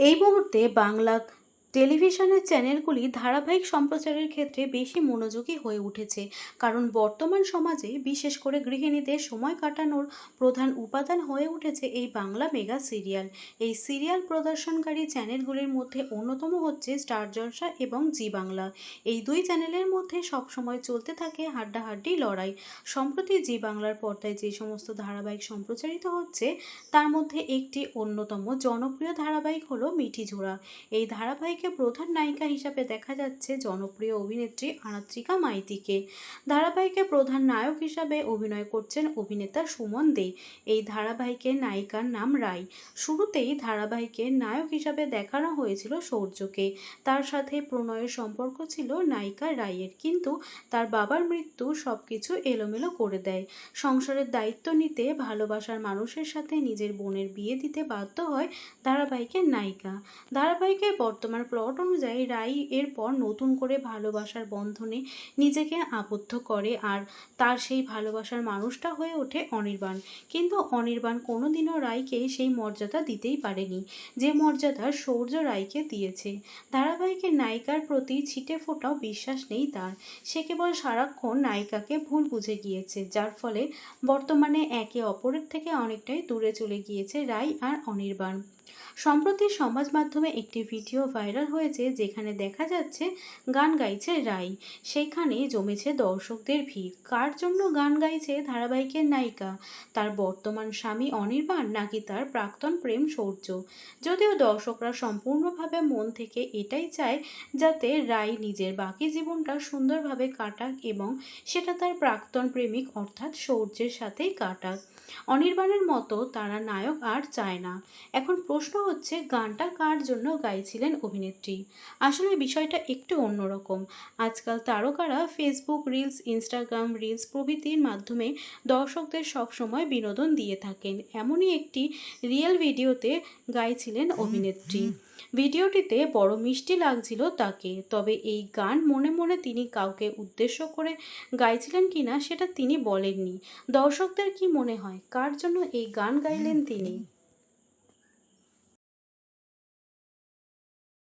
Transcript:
এই মুহূর্তে বাংলা টেলিভিশনের চ্যানেলগুলি ধারাবাহিক সম্প্রচারের ক্ষেত্রে বেশি মনোযোগী হয়ে উঠেছে, কারণ বর্তমান সমাজে বিশেষ করে গৃহিণীদের সময় কাটানোর প্রধান উপাদান হয়ে উঠেছে এই বাংলা মেগা সিরিয়াল। এই সিরিয়াল প্রদর্শনকারী চ্যানেলগুলির মধ্যে অন্যতম হচ্ছে স্টার জলসা এবং জি বাংলা। এই দুই চ্যানেলের মধ্যে সবসময় চলতে থাকে হাড্ডাহাড্ডি লড়াই। সম্প্রতি জি বাংলার পর্দায় যে সমস্ত ধারাবাহিক সম্প্রচারিত হচ্ছে, তার মধ্যে একটি অন্যতম জনপ্রিয় ধারাবাহিক হলো মিঠি ঝোড়া এই ধারাবাহিকে প্রধান নায়িকা হিসাবে দেখা যাচ্ছে জনপ্রিয় অভিনেত্রী আরাত্রিকা মাইতিকে। ধারাবাহিকে প্রধান নায়ক হিসাবে অভিনয় করছেন অভিনেতা সুমন দে। এই ধারাবাহিকের নায়িকার নাম রাই। শুরুতেই ধারাবাহিকের নায়ক হিসাবে দেখানো হয়েছিল সৌর্যকে। তার সাথে প্রণয়ের সম্পর্ক ছিল নায়িকা রাইয়ের, কিন্তু তার বাবার মৃত্যু সব কিছু এলোমেলো করে দেয়। সংসারের দায়িত্ব নিতে ভালোবাসার মানুষের সাথে নিজের বোনের বিয়ে দিতে বাধ্য হয় ধারাবাহিকের নায়িকা। ধারাবাহিকের বর্তমান প্লট অনুযায়ী রাই এরপর নতুন করে ভালোবাসার বন্ধনে নিজেকে আবদ্ধ করে আর তার সেই ভালোবাসার মানুষটা হয়ে ওঠে অনির্বাণ। কিন্তু অনির্বাণ কোনোদিনও রায়কে সেই মর্যাদা দিতেই পারেনি, যে মর্যাদা সৌর্য রায়কে দিয়েছে। ধারাবাহিকের নায়িকার প্রতি ছিটে ফোটাও বিশ্বাস নেই তার। সে কেবল সারাক্ষণ নায়িকাকে ভুল বুঝে গিয়েছে, যার ফলে বর্তমানে একে অপরের থেকে অনেকটাই দূরে চলে গিয়েছে রায় আর অনির্বাণ। সম্প্রতি সমাজ মাধ্যমে একটি ভিডিও ভাইরাল হয়েছে যেখানে দেখা যাচ্ছে গান গাইছে রাই। সেখানে জমেছে দর্শকদের ভিড়। কার জন্য গান গাইছে ধারাবাহিকের নায়িকা? তার বর্তমান স্বামী অনির্বাণ নাকি তার প্রাক্তন প্রেম সৌর্য যদিও দর্শকরা সম্পূর্ণভাবে মন থেকে এটাই চায় যাতে রাই নিজের বাকি জীবনটা সুন্দরভাবে কাটাক এবং সেটা তার প্রাক্তন প্রেমিক অর্থাৎ সৌর্যের সাথেই কাটাক। অনির্বাণের মতো তারা নায়ক আর চায় না। এখন প্রশ্ন হচ্ছে, গানটা কার জন্য গাইছিলেন অভিনেত্রী। আসলে বিষয়টা একটু অন্যরকম। আজকাল তারকারা ফেসবুক রিলস ইনস্টাগ্রাম রিলস প্রভৃতির মাধ্যমে দর্শকদের সবসময় বিনোদন দিয়ে থাকেন। এমনই একটি রিয়েল ভিডিওতে গাইছিলেন অভিনেত্রী। ভিডিওটিতে বড় মিষ্টি লাগছিল তাকে তবে এই গান মনে মনে তিনি কাউকে উদ্দেশ্য করে গাইছিলেন কিনা সেটা তিনি বলেননি। দর্শকদের কি মনে হয় কার জন্য এই গান গাইলেন তিনি?